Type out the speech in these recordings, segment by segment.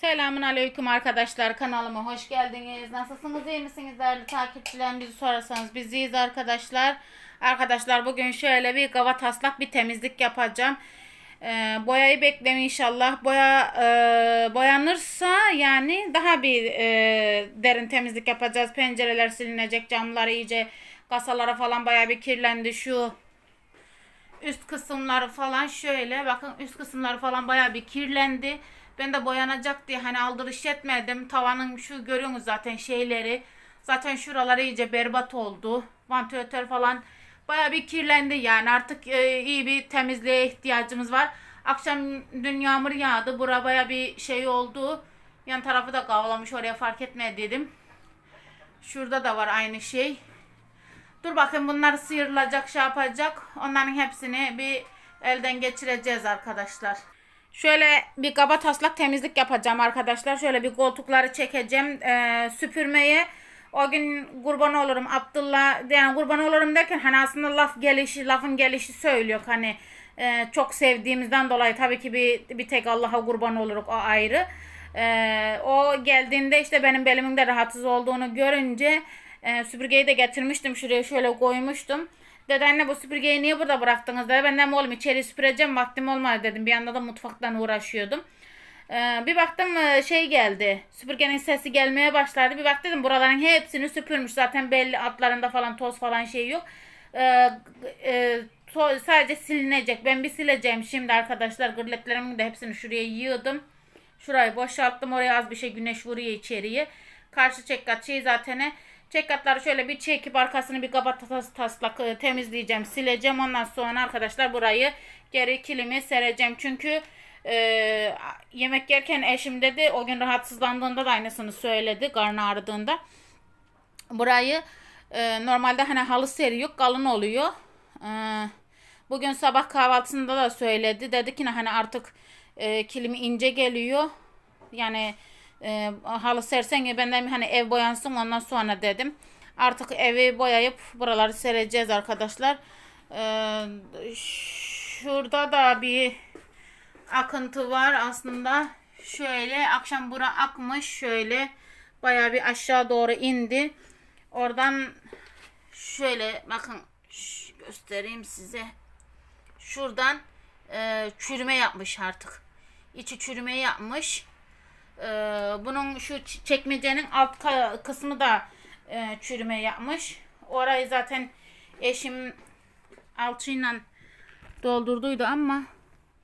Selamun aleyküm arkadaşlar kanalıma hoş geldiniz. Nasılsınız iyi misiniz değerli takipçilerim bizi sorarsanız biz iyiyiz arkadaşlar. Arkadaşlar bugün şöyle bir kava taslak bir temizlik yapacağım. Ee, boyayı bekleyin inşallah. Boya e, boyanırsa yani daha bir e, derin temizlik yapacağız. Pencereler silinecek, camlar iyice kasalara falan baya bir kirlendi. Şu üst kısımları falan şöyle bakın üst kısımları falan baya bir kirlendi. Ben de boyanacak diye hani aldırış etmedim. Tavanın şu görüyorsunuz zaten şeyleri. Zaten şuraları iyice berbat oldu. Vantilatör falan baya bir kirlendi yani artık e, iyi bir temizliğe ihtiyacımız var. Akşam dün yağmur yağdı. Bura baya bir şey oldu. Yan tarafı da kavlamış oraya fark etme dedim. Şurada da var aynı şey. Dur bakın bunlar sıyrılacak şey yapacak. Onların hepsini bir elden geçireceğiz arkadaşlar. Şöyle bir kaba taslak temizlik yapacağım arkadaşlar. Şöyle bir koltukları çekeceğim. Ee, süpürmeye o gün kurban olurum Abdullah yani kurban olurum derken hani aslında laf gelişi lafın gelişi söylüyor hani e, çok sevdiğimizden dolayı tabii ki bir, bir tek Allah'a kurban oluruk o ayrı. Ee, o geldiğinde işte benim belimin de rahatsız olduğunu görünce e, süpürgeyi de getirmiştim şuraya şöyle koymuştum. Dedi anne bu süpürgeyi niye burada bıraktınız dedi. Ben de oğlum içeri süpüreceğim vaktim olmadı dedim. Bir yanda da mutfaktan uğraşıyordum. Ee, bir baktım e, şey geldi. Süpürgenin sesi gelmeye başladı. Bir bak dedim buraların hepsini süpürmüş. Zaten belli altlarında falan toz falan şey yok. Ee, e, to- sadece silinecek. Ben bir sileceğim şimdi arkadaşlar. Gırletlerimin de hepsini şuraya yığdım. Şurayı boşalttım. Oraya az bir şey güneş vuruyor içeriye. Karşı çekkat şey zaten Çekatları şöyle bir çekip arkasını bir kaba tas taslak e, temizleyeceğim, sileceğim. Ondan sonra arkadaşlar burayı geri kilimi sereceğim. Çünkü e, yemek yerken eşim dedi o gün rahatsızlandığında da aynısını söyledi karnı ağrıdığında. Burayı e, normalde hani halı seriyor kalın oluyor. E, bugün sabah kahvaltısında da söyledi. Dedi ki hani artık e, kilimi ince geliyor. Yani e, halı sersen benden hani ev boyansın ondan sonra dedim. Artık evi boyayıp buraları sereceğiz arkadaşlar. E, şurada da bir akıntı var aslında. Şöyle akşam bura akmış şöyle baya bir aşağı doğru indi. Oradan şöyle bakın göstereyim size. Şuradan e, çürüme yapmış artık. İçi çürüme yapmış. Ee, bunun şu çekmecenin alt kısmı da e, çürüme yapmış. Orayı zaten eşim alçıyla doldurduydu ama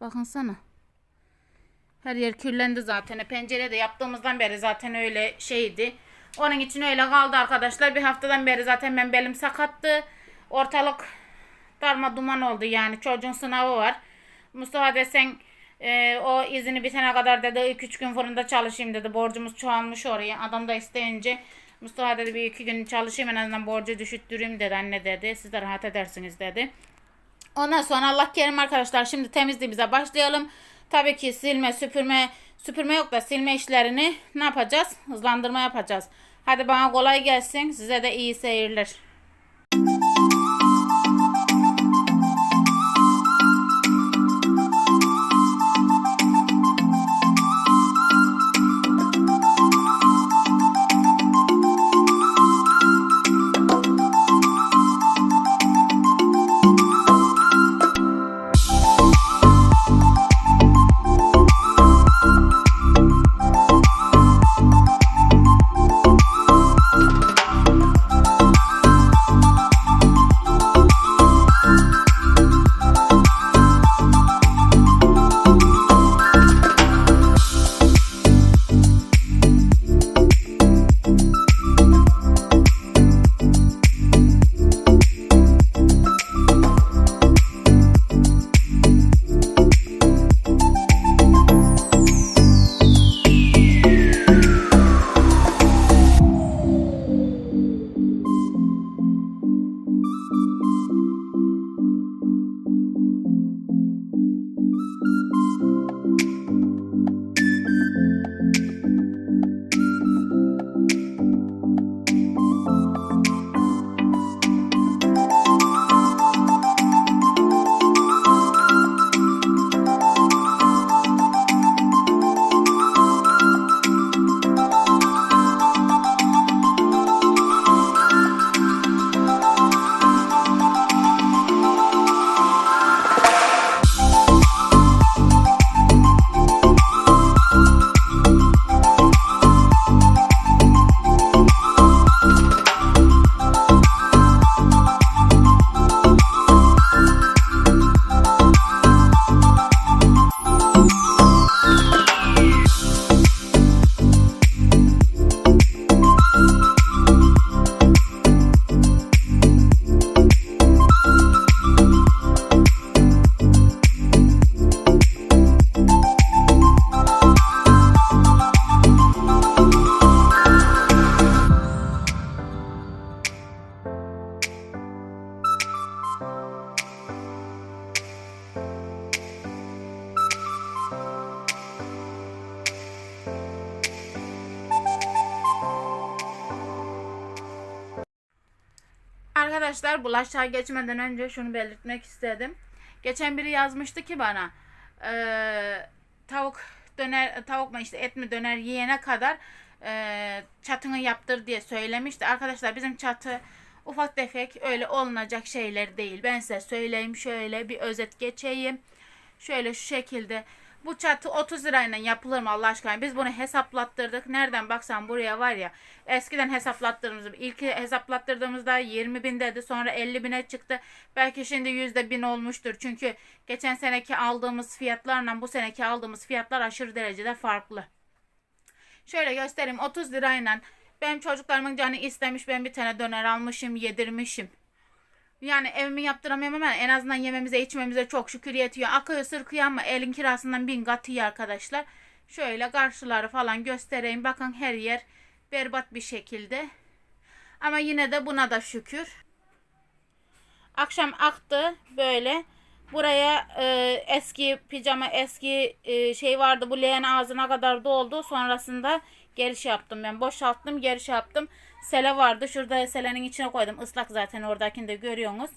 bakın sana. Her yer kirlendi zaten. E, Pencere de yaptığımızdan beri zaten öyle şeydi. Onun için öyle kaldı arkadaşlar. Bir haftadan beri zaten ben belim sakattı. Ortalık darma duman oldu yani. Çocuğun sınavı var. Mustafa desen ee, o izini bitene kadar dedi 2-3 gün fırında çalışayım dedi. Borcumuz çoğalmış oraya. Adam da isteyince Mustafa dedi bir iki gün çalışayım en azından borcu düşüttüreyim dedi anne dedi. Siz de rahat edersiniz dedi. Ondan sonra Allah kerim arkadaşlar şimdi temizliğimize başlayalım. Tabii ki silme süpürme süpürme yok da silme işlerini ne yapacağız? Hızlandırma yapacağız. Hadi bana kolay gelsin. Size de iyi seyirler. Arkadaşlar bulaşığa geçmeden önce şunu belirtmek istedim. Geçen biri yazmıştı ki bana eee, tavuk döner tavuk mu işte et mi döner yiyene kadar eee, çatını yaptır diye söylemişti. Arkadaşlar bizim çatı ufak tefek öyle olunacak şeyler değil. Ben size söyleyeyim şöyle bir özet geçeyim. Şöyle şu şekilde. Bu çatı 30 lirayla yapılır mı Allah aşkına? Biz bunu hesaplattırdık. Nereden baksan buraya var ya. Eskiden hesaplattırdığımız, ilk hesaplattırdığımızda 20 bin dedi. Sonra 50 bine çıktı. Belki şimdi yüzde bin olmuştur. Çünkü geçen seneki aldığımız fiyatlarla bu seneki aldığımız fiyatlar aşırı derecede farklı. Şöyle göstereyim 30 lirayla benim çocuklarımın canı istemiş ben bir tane döner almışım yedirmişim. Yani evimi yaptıramıyorum ama en azından yememize içmemize çok şükür yetiyor. Akıyor sırkıyor ama elin kirasından bin kat iyi arkadaşlar. Şöyle karşıları falan göstereyim. Bakın her yer berbat bir şekilde. Ama yine de buna da şükür. Akşam aktı böyle. Buraya e, eski pijama eski e, şey vardı. Bu leğen ağzına kadar doldu. Sonrasında giriş yaptım ben. Boşalttım giriş yaptım. Sele vardı. Şurada selenin içine koydum. Islak zaten oradakini de görüyorsunuz.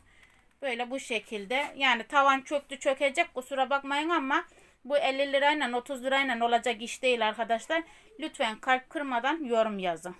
Böyle bu şekilde. Yani tavan çöktü çökecek. Kusura bakmayın ama bu 50 lirayla 30 lirayla olacak iş değil arkadaşlar. Lütfen kalp kırmadan yorum yazın.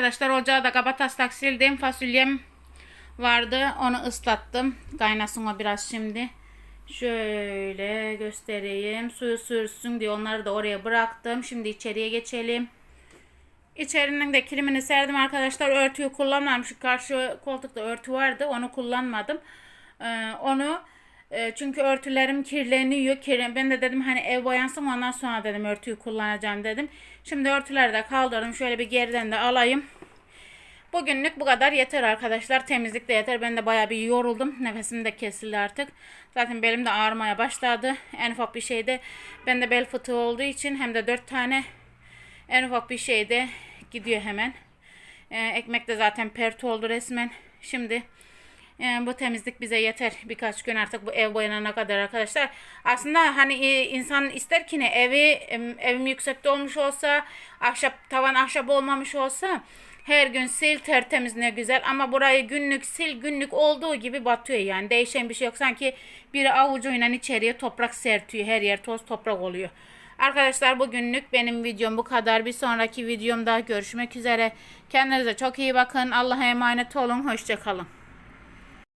Arkadaşlar ocağı da kaba taslak sildim. Fasulyem vardı. Onu ıslattım. Kaynasın o biraz şimdi. Şöyle göstereyim. Suyu sürsün diye onları da oraya bıraktım. Şimdi içeriye geçelim. İçerinin de kilimini serdim arkadaşlar. Örtüyü kullanmadım. Karşı koltukta örtü vardı. Onu kullanmadım. Ee, onu e, çünkü örtülerim kirleniyor. Kirlen, ben de dedim hani ev boyansın ondan sonra dedim örtüyü kullanacağım dedim. Şimdi örtüleri de kaldırdım. Şöyle bir geriden de alayım. Bugünlük bu kadar yeter arkadaşlar. Temizlik de yeter. Ben de bayağı bir yoruldum. Nefesim de kesildi artık. Zaten belim de ağrımaya başladı. En ufak bir şeyde ben de bel fıtığı olduğu için hem de 4 tane en ufak bir şeyde gidiyor hemen. Ee, ekmek de zaten pert oldu resmen. Şimdi e, bu temizlik bize yeter. Birkaç gün artık bu ev boyanana kadar arkadaşlar. Aslında hani e, insan ister ki ne evi evim yüksekte olmuş olsa, ahşap tavan ahşap olmamış olsa her gün sil tertemiz ne güzel ama burayı günlük sil günlük olduğu gibi batıyor yani değişen bir şey yok sanki biri avucuyla içeriye toprak sertiyor her yer toz toprak oluyor. Arkadaşlar bugünlük benim videom bu kadar. Bir sonraki videomda görüşmek üzere. Kendinize çok iyi bakın. Allah'a emanet olun. Hoşçakalın.